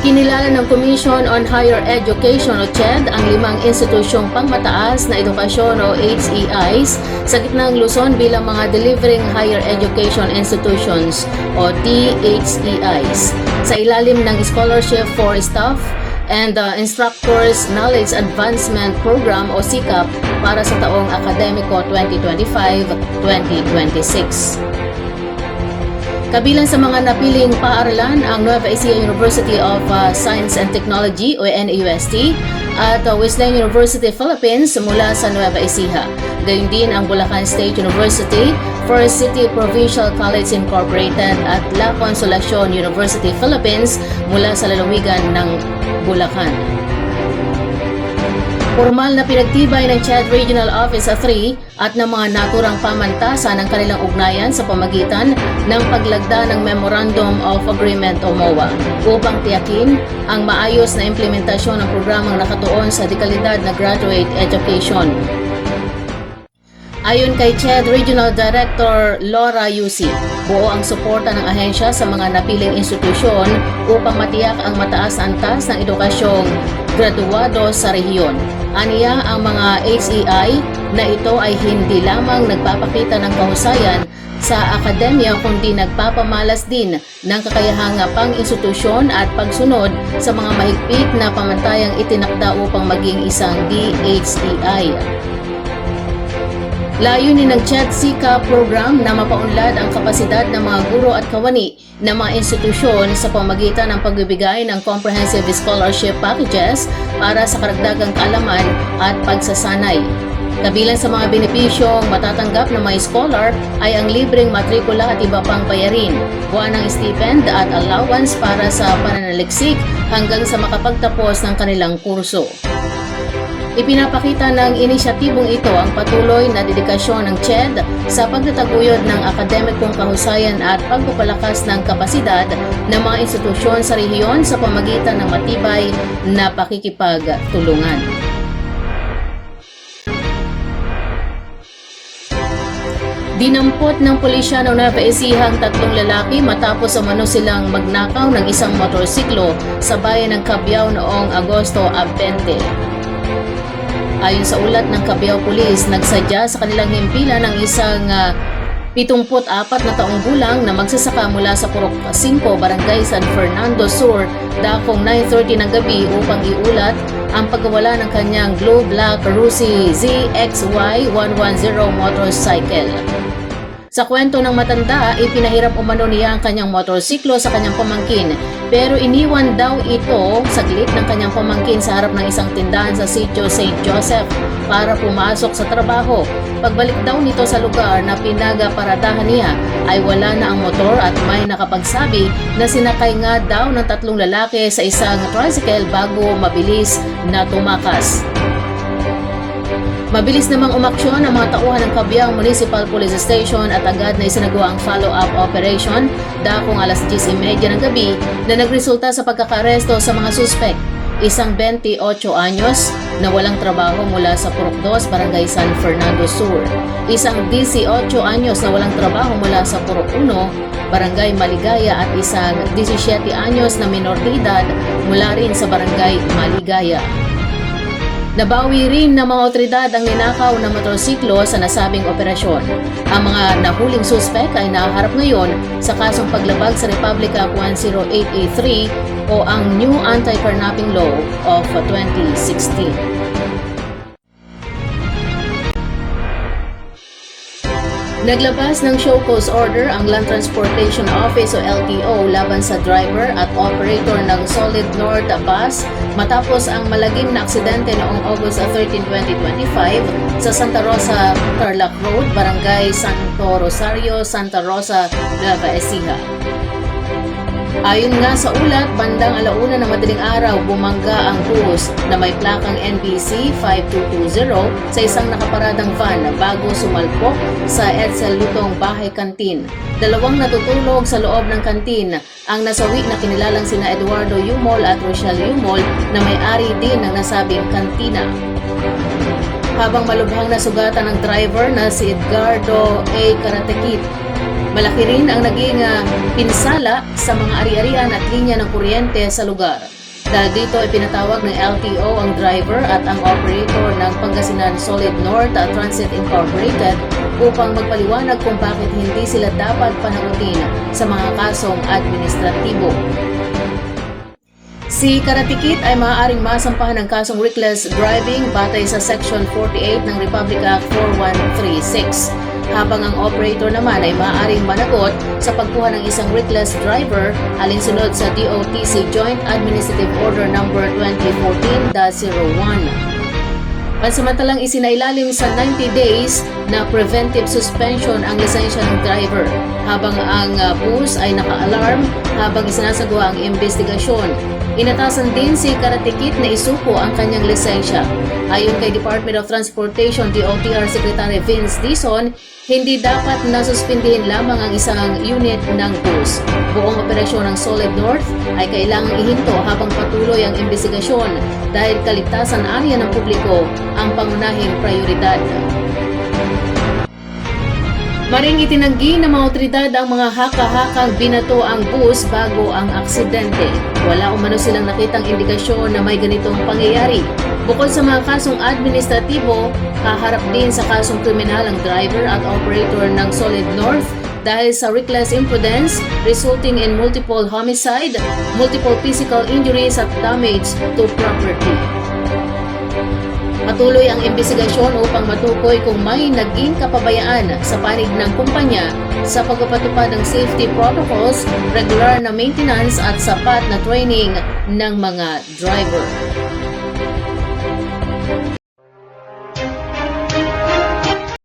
Kinilala ng Commission on Higher Education o CHED ang limang institusyong pangmataas na edukasyon o HEIs sa gitnang Luzon bilang mga Delivering Higher Education Institutions o DHEIs sa ilalim ng Scholarship for Staff and the Instructors Knowledge Advancement Program o SICAP para sa taong akademiko 2025-2026. Kabilang sa mga napiling paaralan ang Nueva Ecija University of uh, Science and Technology o NAUST at uh, Wesleyan University Philippines mula sa Nueva Ecija. Gayun din ang Bulacan State University, First City Provincial College Incorporated at La Consolacion University Philippines mula sa lalawigan ng Bulacan. Formal na pinagtibay ng Chad Regional Office 3 at ng mga naturang pamantasan ng kanilang ugnayan sa pamagitan ng paglagda ng Memorandum of Agreement o MOA upang tiyakin ang maayos na implementasyon ng programang nakatuon sa dekalidad na graduate education. Ayon kay CHED Regional Director Laura Yusi, buo ang suporta ng ahensya sa mga napiling institusyon upang matiyak ang mataas na antas ng edukasyong graduado sa rehiyon. Aniya ang mga HEI na ito ay hindi lamang nagpapakita ng kahusayan sa akademya kundi nagpapamalas din ng kakayahang pang institusyon at pagsunod sa mga mahigpit na pamantayang itinakda upang maging isang DHEI. Layunin ng CHED SICA program na mapaunlad ang kapasidad ng mga guro at kawani ng mga institusyon sa pamagitan ng pagbibigay ng comprehensive scholarship packages para sa karagdagang kaalaman at pagsasanay. Kabilang sa mga benepisyong matatanggap ng mga scholar ay ang libreng matrikula at iba pang bayarin, buwan ng stipend at allowance para sa pananaliksik hanggang sa makapagtapos ng kanilang kurso. Ipinapakita ng inisyatibong ito ang patuloy na dedikasyon ng CHED sa pagtataguyod ng akademikong kahusayan at pagpapalakas ng kapasidad ng mga institusyon sa rehiyon sa pamagitan ng matibay na pakikipagtulungan. Dinampot ng pulisya ng Nueva Ecija ang tatlong lalaki matapos umano silang magnakaw ng isang motorsiklo sa bayan ng Cabiao noong Agosto 20. Ayon sa ulat ng Cabiao Police, nagsadya sa kanilang himpilan ng isang uh, 74 na taong gulang na magsasaka mula sa Purok 5, Barangay San Fernando Sur, dakong 9.30 ng gabi upang iulat ang pagkawala ng kanyang Blue Black Rusi ZXY 110 motorcycle. Sa kwento ng matanda, ipinahiram umano niya ang kanyang motorsiklo sa kanyang pamangkin pero iniwan daw ito saglit ng kanyang pamangkin sa harap ng isang tindahan sa sitio St. Joseph para pumasok sa trabaho. Pagbalik daw nito sa lugar na pinagaparadahan niya ay wala na ang motor at may nakapagsabi na sinakay nga daw ng tatlong lalaki sa isang tricycle bago mabilis na tumakas. Mabilis namang umaksyon ang mga tauhan ng Cabiang Municipal Police Station at agad na isinagawa ang follow-up operation dakong alas 10.30 ng gabi na nagresulta sa pagkakaresto sa mga suspect. Isang 28 anyos na walang trabaho mula sa Purok 2, Barangay San Fernando Sur. Isang 18 anyos na walang trabaho mula sa Purok 1, Barangay Maligaya at isang 17 anyos na minor de edad mula rin sa Barangay Maligaya. Nabawi rin ng mga otoridad ang ninakaw na motorsiklo sa nasabing operasyon. Ang mga nahuling suspek ay naharap ngayon sa kasong paglabag sa Republica 10883 o ang New Anti-Carnapping Law of 2016. Naglabas ng show cause order ang Land Transportation Office o LTO laban sa driver at operator ng Solid North Bus matapos ang malagim na aksidente noong August 13, 2025 sa Santa Rosa, Tarlac Road, Barangay Santo Rosario, Santa Rosa, Nueva Ecija. Ayon nga sa ulat, bandang alauna ng madaling araw bumangga ang bus na may plakang NBC 5220 sa isang nakaparadang van bago sumalpok sa Edsel Lutong Bahay Kantin. Dalawang natutulog sa loob ng kantin ang nasawi na kinilalang sina Eduardo Yumol at Rochelle Yumol na may-ari din ng nasabing kantina habang malubhang na sugatan ng driver na si Edgardo A. Karatekit Malaki rin ang naging ah, pinsala sa mga ari-arian at linya ng kuryente sa lugar. Dahil dito ay pinatawag ng LTO ang driver at ang operator ng Pangasinan Solid North Transit Incorporated upang magpaliwanag kung bakit hindi sila dapat panagutin sa mga kasong administratibo. Si Karatikit ay maaaring masampahan ng kasong reckless driving batay sa Section 48 ng Republic Act 4136 habang ang operator naman ay maaaring managot sa pagkuha ng isang reckless driver alinsunod sa DOTC Joint Administrative Order No. 2014-01. Pansamantalang isinailalim sa 90 days na preventive suspension ang lisensya ng driver habang ang uh, bus ay naka-alarm habang isinasagawa ang investigasyon. Inatasan din si Karatikit na isuko ang kanyang lisensya. Ayon kay Department of Transportation DOTR Secretary Vince Dizon, hindi dapat nasuspindihin lamang ang isang unit ng bus. Buong operasyon ng Solid North ay kailangang ihinto habang patuloy ang investigasyon dahil kaligtasan aniya ng publiko ang pangunahing prioridad. Maring itinanggi ng mga otoridad ang mga haka-hakang binato ang bus bago ang aksidente. Wala umano silang nakitang indikasyon na may ganitong pangyayari. Bukod sa mga kasong administratibo, haharap din sa kasong kriminal ang driver at operator ng Solid North dahil sa reckless imprudence resulting in multiple homicide, multiple physical injuries at damage to property. Patuloy ang investigasyon upang matukoy kung may naging kapabayaan sa panig ng kumpanya sa pagpapatupad ng safety protocols, regular na maintenance at sapat na training ng mga driver.